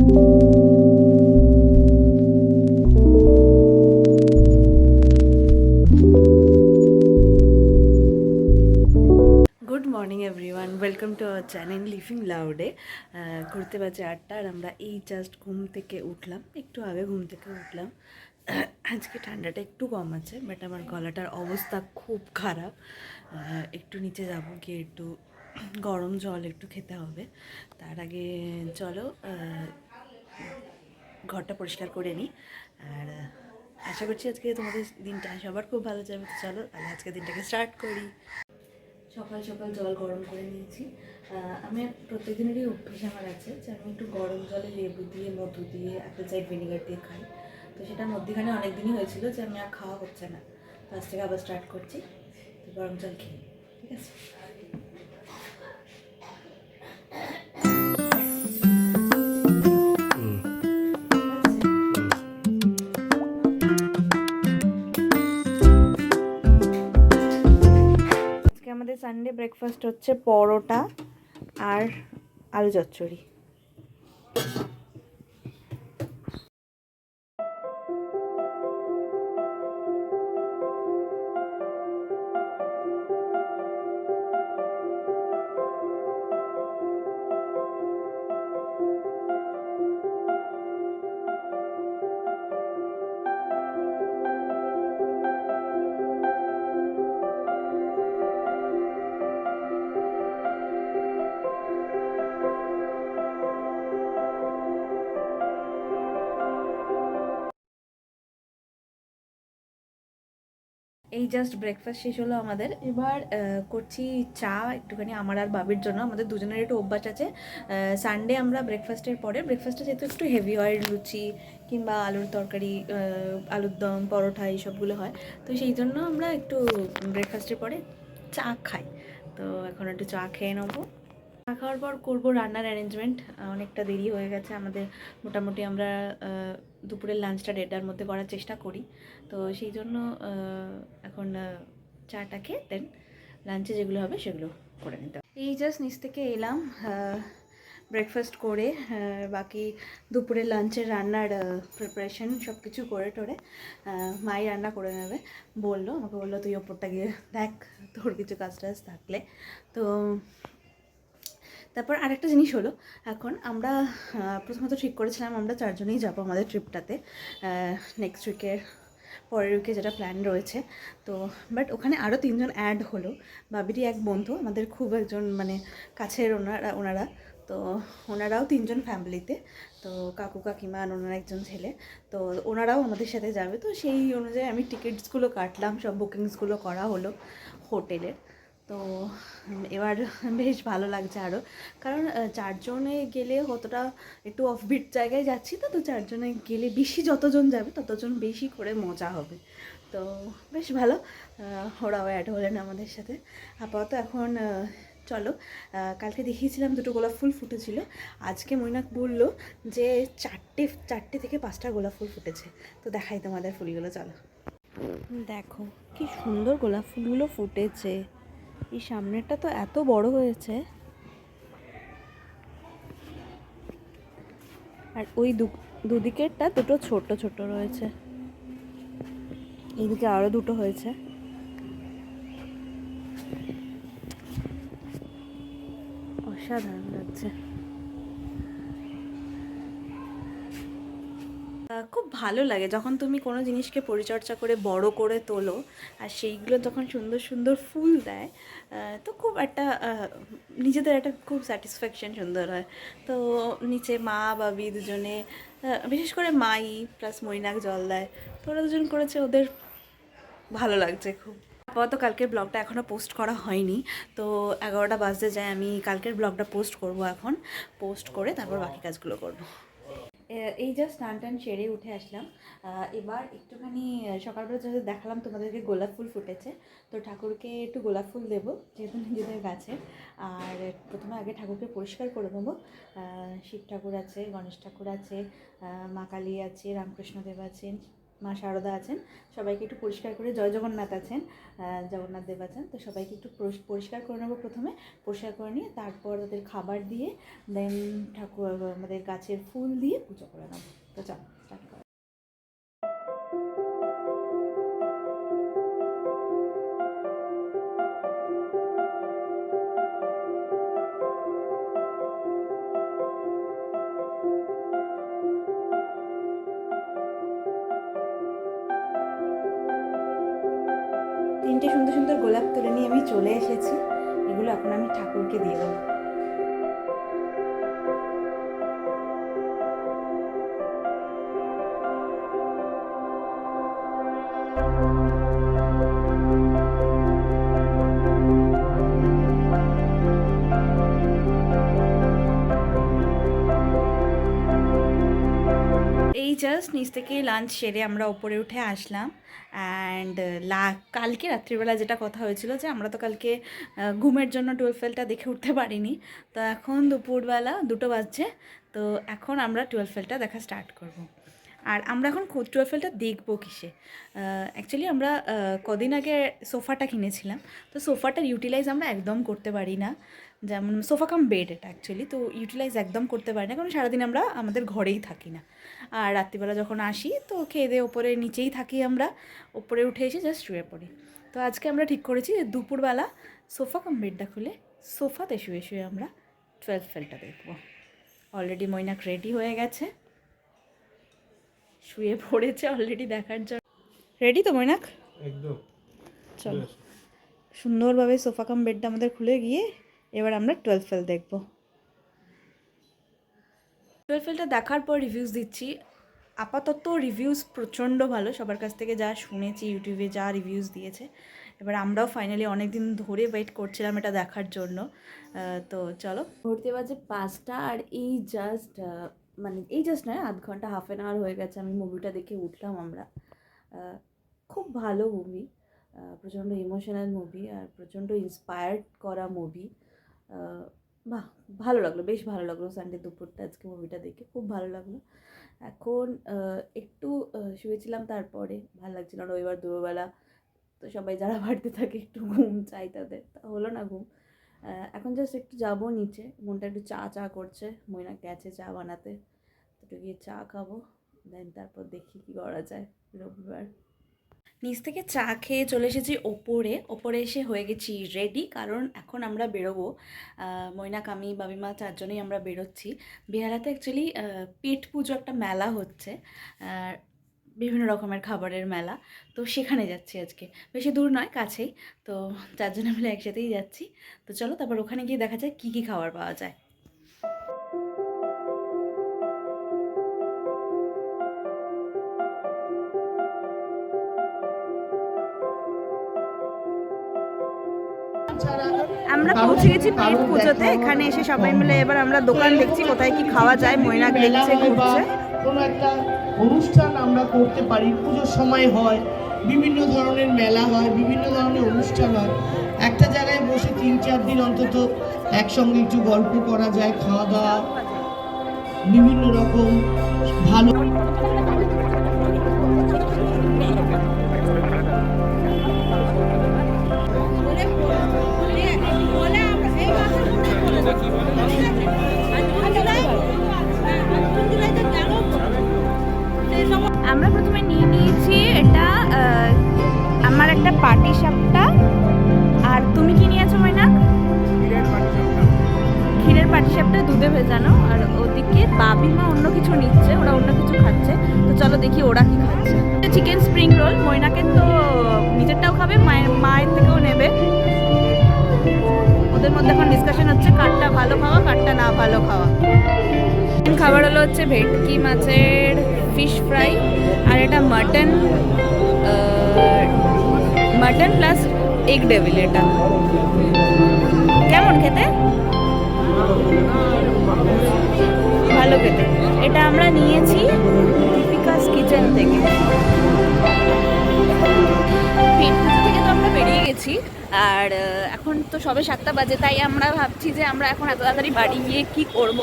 Good morning everyone welcome to our channel living লাউডে ঘুরতে বাজে আটটা আর আমরা এই জাস্ট ঘুম থেকে উঠলাম। একটু আগে ঘুম থেকে উঠলাম। আজকে ঠান্ডাটা একটু কম আছে বাট আমার গলাটার অবস্থা খুব খারাপ। একটু নিচে যাব, গিয়ে একটু গরম জল একটু খেতে হবে। তার আগে চলো ঘরটা পরিষ্কার করে নিই। আর, আশা করছি আজকে তোমাদের দিনটা সবার খুব ভালো যাবে। তো চলো, তাহলে আজকে দিনটাকে স্টার্ট করি। সকাল সকাল জল গরম করে নিয়েছি। আমি প্রত্যেকদিনেরই অভ্যেস আমার আছে যে আমি একটু গরম জলে লেবু দিয়ে, মধু দিয়ে অ্যাপেল সাইড ভিনেগার দিয়ে খাই। তো সেটা মধ্যখানে অনেক দিনই হয়েছিল যে আমি আর খাওয়া হচ্ছে না। তো আজ থেকে আবার স্টার্ট করছি। তো গরম জল খেয়ে ঠিক আছে? সানডে ব্রেকফাস্ট হচ্ছে পরোটা আর আলু চচ্চড়ি। এই জাস্ট ব্রেকফাস্ট শেষ হলো আমাদের। এবার করছি চা একটুখানি আমার আর বাবির জন্য। আমাদের দুজনের একটু অভ্যাস আছে। সানডে আমরা ব্রেকফাস্টের পরে ব্রেকফাস্টটা যেহেতু একটু হেভি হয়, লুচি কিংবা আলুর তরকারি আলুর দম, পরোটা এইসবগুলো হয়। তো সেই জন্য আমরা একটু ব্রেকফাস্টের পরে চা খাই। তো এখন একটু চা খেয়ে নেব। চা খাওয়ার পর করব রান্নার অ্যারেঞ্জমেন্ট অনেকটা দেরি হয়ে গেছে। আমাদের মোটামুটি আমরা দুপুরের লাঞ্চটা দেড়টার মধ্যে করার চেষ্টা করি। তো সেই জন্য এখন চাটা খেয়ে দেন লাঞ্চে যেগুলো হবে সেগুলো করে নিতে। এই জাস্ট নিচ থেকে এলাম ব্রেকফাস্ট করে বাকি দুপুরের লাঞ্চের রান্নার প্রিপারেশন সব কিছু করে টোরে মাই রান্না করে নেবে। বলল, আমাকে বলল, তুই ওপরটা গিয়ে দেখ, তোর কিছু কাজ টাজ থাকলে। তো তারপর আরেকটা জিনিস হলো, এখন আমরা প্রথমত ঠিক করেছিলাম আমরা চারজনেই যাব আমাদের ট্রিপটাতে নেক্সট উইকের পরের উইকে যেটা প্ল্যান রয়েছে। তো বাট ওখানে আরও তিনজন অ্যাড হলো। বাবিরই এক বন্ধু, আমাদের খুব একজন মানে কাছের ওনারা ওনারা। তো ওনারাও তিনজন ফ্যামিলিতে তো কাকু, কাকিমা আর ওনার একজন ছেলে। তো ওনারাও আমাদের সাথে যাবে। তো সেই অনুযায়ী আমি টিকিটসগুলো কাটলাম, সব বুকিংসগুলো করা হলো হোটেলের তো এবার বেশ ভালো লাগছে আরও কারণ চারজনে গেলে কতটা একটু অফবিট জায়গায় যাচ্ছি তো তো চারজনে গেলে বেশি যতজন যাবে ততজন বেশি করে মজা হবে। তো বেশ ভালো ওরাও অ্যাড হলেন আমাদের সাথে। আপাতত এখন চলো কালকে দেখিয়েছিলাম দুটো গোলাপ ফুল ফুটেছিল। আজকে মৈনাক বলল যে চারটে চারটে থেকে পাঁচটা গোলাপ ফুল ফুটেছে। তো দেখাই তোমাদের ফুলগুলো, চলো। দেখো, কি সুন্দর গোলাপ ফুলগুলো ফুটেছে। এই সামনেরটা তো এত বড় হয়েছে। আর ওই দুদিকেরটা দুটো ছোট ছোট রয়েছে। এইদিকে আরও দুটো হয়েছে। অসাধারণ লাগছে আহ, খুব ভালো লাগে। যখন তুমি কোনো জিনিসকে পরিচর্যা করে বড় করে তোলো আর সেইগুলো যখন সুন্দর সুন্দর ফুল দেয় তো খুব একটা নিজেদের একটা খুব স্যাটিসফ্যাকশন সুন্দর হয়। তো নিচে মা, বাবি দুজনে বিশেষ করে মাই প্লাস মৈনাক জল দেয়। তো ওরা দুজন করেছে, ওদের ভালো লাগছে খুব। আপাতত কালকের ব্লগটা এখনও পোস্ট করা হয়নি। তো এগারোটা বাজতে যায়, আমি কালকের ব্লগটা পোস্ট করব এখন। পোস্ট করে তারপর বাকি কাজগুলো করব। এই জাস্ট স্নান টান সেরে উঠে আসলাম। এবার একটুখানি সকালবেলা যেহেতু দেখালাম, তোমাদেরকে গোলাপ ফুল ফুটেছে। তো ঠাকুরকে একটু গোলাপ ফুল দেবো, যেহেতু নিজেদের গাছে আর প্রথমে আগে ঠাকুরকে পরিষ্কার করে দেবো শিব ঠাকুর আছে, গণেশ ঠাকুর আছে মা কালী আছে, রামকৃষ্ণদেব আছেন। মা শারদা আছেন, সবাইকে একটু পরিষ্কার করে, জয় জগন্নাথ আছেন জগন্নাথ দেব আছেন, তো সবাইকে একটু পরিষ্কার করে নেব প্রথমে, পরিষ্কার করে নিয়ে তারপর তাদের খাবার দিয়ে দেন ঠাকুর, আমাদের গাছের ফুল দিয়ে পুজো করে নেব। তো চলো তিনটে সুন্দর সুন্দর গোলাপ তুলে নিয়ে আমি চলে এসেছি। এগুলো এখন আমি ঠাকুরকে দিয়ে দেবো। নিচ থেকে লাঞ্চ সেরে আমরা ওপরে উঠে আসলাম অ্যান্ড লা, কালকে রাত্রিবেলা যেটা কথা হয়েছিল যে আমরা তো কালকে ঘুমের জন্য টুয়েলভ ফেলটা দেখে উঠতে পারিনি। তো এখন দুপুরবেলা দুটো বাজছে, তো এখন আমরা টুয়েলভ ফেলটা দেখা স্টার্ট করব। আর আমরা এখন টুয়েলভ ফেলটা দেখব কিসে? অ্যাকচুয়ালি আমরা কদিন আগে সোফাটা কিনেছিলাম, তো সোফাটার ইউটিলাইজ আমরা একদম করতে পারি না। যেমন সোফা কাম বেড এটা অ্যাকচুয়ালি তো ইউটিলাইজ একদম করতে পারি না কারণ সারাদিন আমরা আমাদের ঘরেই থাকি না। আর রাত্রিবেলা যখন আসি তো খেয়ে দিয়ে ওপরে নিচেই থাকি আমরা ওপরে উঠে এসে জাস্ট শুয়ে পড়ি। তো আজকে আমরা ঠিক করেছি যে দুপুরবেলা সোফা কাম বেডটা খুলে সোফাতে শুয়ে শুয়ে আমরা টুয়েলভ ফেলটা দেখব। অলরেডি মৈনাক রেডি হয়ে গেছে। শুয়ে পড়েছে অলরেডি দেখার জন্য। রেডি তো মৈনাক? একদম। চলো। সুন্দরভাবে সোফা কাম বেডটা আমাদের খুলে গিয়ে এবার আমরা টুয়েলভ ফেল দেখব। টুয়েলভ ফেলটা দেখার পর রিভিউজ দিচ্ছি। আপাতত রিভিউজ প্রচণ্ড ভালো সবার কাছ থেকে যা শুনেছি ইউটিউবে যা রিভিউজ দিয়েছে। এবার আমরাও ফাইনালি অনেক দিন ধরে ওয়েট করছিলাম এটা দেখার জন্য। তো চলো। ঘুরতে বাজে পাঁচটা আর এই জাস্ট মানে এই জাস্ট নয় আধ ঘণ্টা হাফ অ্যান আওয়ার হয়ে গেছে আমি মুভিটা দেখে উঠলাম আমরা। খুব ভালো মুভি প্রচণ্ড ইমোশনাল মুভি আর প্রচণ্ড ইন্সপায়ার্ড করা মুভি বাহ, ভালো লাগল, বেশ ভালো লাগল সানডে দুপুরটা, আজকে মুভিটা দেখে খুব ভালো লাগল। এখন একটু শুয়েছিলাম তারপরে, ভালো লাগছিল রবিবার দুপুরবেলা, তো সবাই যারা বাড়িতে থাকে একটু ঘুম চাই তাদের, তা হলো না ঘুম। এখন জাস্ট একটু যাব নিচে, মনটা একটু চা চা করছে, ময়না গেছে চা বানাতে, তো গিয়ে চা খাব দেন তারপর দেখি কী করা যায়, রবিবার। নিচ থেকে চা খেয়ে চলে এসেছি ওপরে। ওপরে এসে হয়ে গেছি রেডি কারণ এখন আমরা বেরোবো। মৈনাক, আমি, বাবিমা চারজনেই আমরা বেরোচ্ছি। বেহালাতে অ্যাকচুয়ালি পেট পুজো একটা মেলা হচ্ছে বিভিন্ন রকমের খাবারের মেলা। তো সেখানে যাচ্ছি আজকে। বেশি দূর নয়, কাছেই। তো চারজনে মিলে একসাথেই যাচ্ছি। তো চলো, তারপর ওখানে গিয়ে দেখা যায় কী কী খাবার পাওয়া যায়। আমরা পৌঁছে গেছি পেট পুজোতে। এখানে এসে সবাই মিলে এবার আমরা দোকান দেখছি কোথায় কি খাওয়া যায় ময়নাক দেখছে ঘুরছে। কোনো একটা অনুষ্ঠান আমরা করতে পারি পুজোর সময় হয় বিভিন্ন ধরনের মেলা হয় বিভিন্ন ধরনের অনুষ্ঠান হয়। একটা জায়গায় বসে তিন চার দিন অন্তত একসঙ্গে একটু গল্প করা যায় খাওয়া দাওয়া বিভিন্ন রকম ভালো পাটিসাপটা দুধে ভেজানো, আর ওদিকে বাবিমা অন্য কিছু নিচ্ছে, ওরা অন্য কিছু খাচ্ছে। তো চলো দেখি ওরা কি খাচ্ছে। চিকেন স্প্রিং রোল ময়নাকে তো নিজেরটাও খাবে, মায়ের মায়ের থেকেও নেবে। ওদের মধ্যে এখন ডিসকাশন হচ্ছে কারটা ভালো খাওয়া, কারটা না ভালো খাওয়া। খাবার হলো হচ্ছে ভেটকি মাছের ফিশ ফ্রাই আর এটা mutton mutton plus egg devil এটা। কেমন খেতে? ভালো খেতে। এটা আমরা নিয়েছি দীপিকাস কিচেন থেকে। থেকে তো আমরা বেরিয়ে গেছি, আর এখন তো সবে সাতটা বাজে, তাই আমরা ভাবছি যে আমরা এখন এত তাড়াতাড়ি বাড়ি গিয়ে কি করব?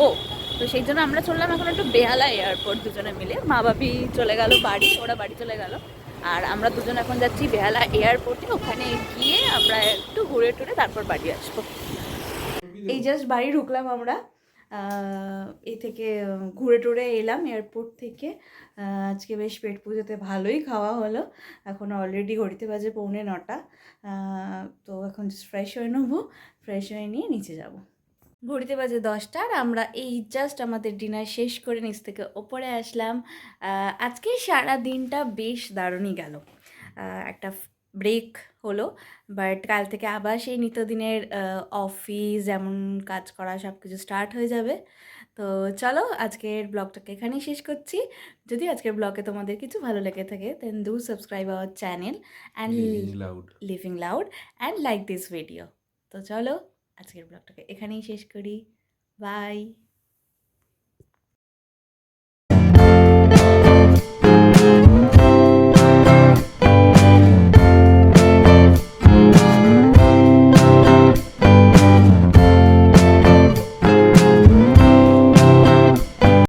তো সেই জন্য আমরা চললাম এখন একটু বেহালা এয়ারপোর্ট দুজনে মিলে। মা বাপি চলে গেল বাড়ি, ওরা বাড়ি চলে গেল। আর আমরা দুজন এখন যাচ্ছি বেহালা এয়ারপোর্টে। ওখানে গিয়ে আমরা একটু ঘুরে টুরে তারপর বাড়ি আসব। এই জাস্ট বাড়ি ঢুকলাম আমরা। এ থেকে ঘুরে টুরে এলাম এয়ারপোর্ট থেকে। আজকে বেশ পেট পুজোতে ভালোই খাওয়া হলো। এখন অলরেডি ঘড়িতে বাজে পৌনে নটা। তো এখন জাস্ট ফ্রেশ হয়ে নেব। ফ্রেশ হয়ে নিয়ে নিচে যাব। ঘড়িতে বাজে দশটা আর আমরা এই জাস্ট আমাদের ডিনার শেষ করে নিচ থেকে ওপরে আসলাম। আজকে সারা দিনটা বেশ দারুণই গেল। একটা ব্রেক হলো। বাট কাল থেকে আবার সেই নিত্যদিনের অফিস যেমন কাজ করা সব কিছু স্টার্ট হয়ে যাবে। তো চলো আজকের ব্লগটাকে এখানেই শেষ করছি। যদি আজকের ব্লগে তোমাদের কিছু ভালো লেগে থাকে then do subscribe our channel and loud. Living loud and like this video তো চলো আজকের ব্লগটাকে এখানেই শেষ করি। বাই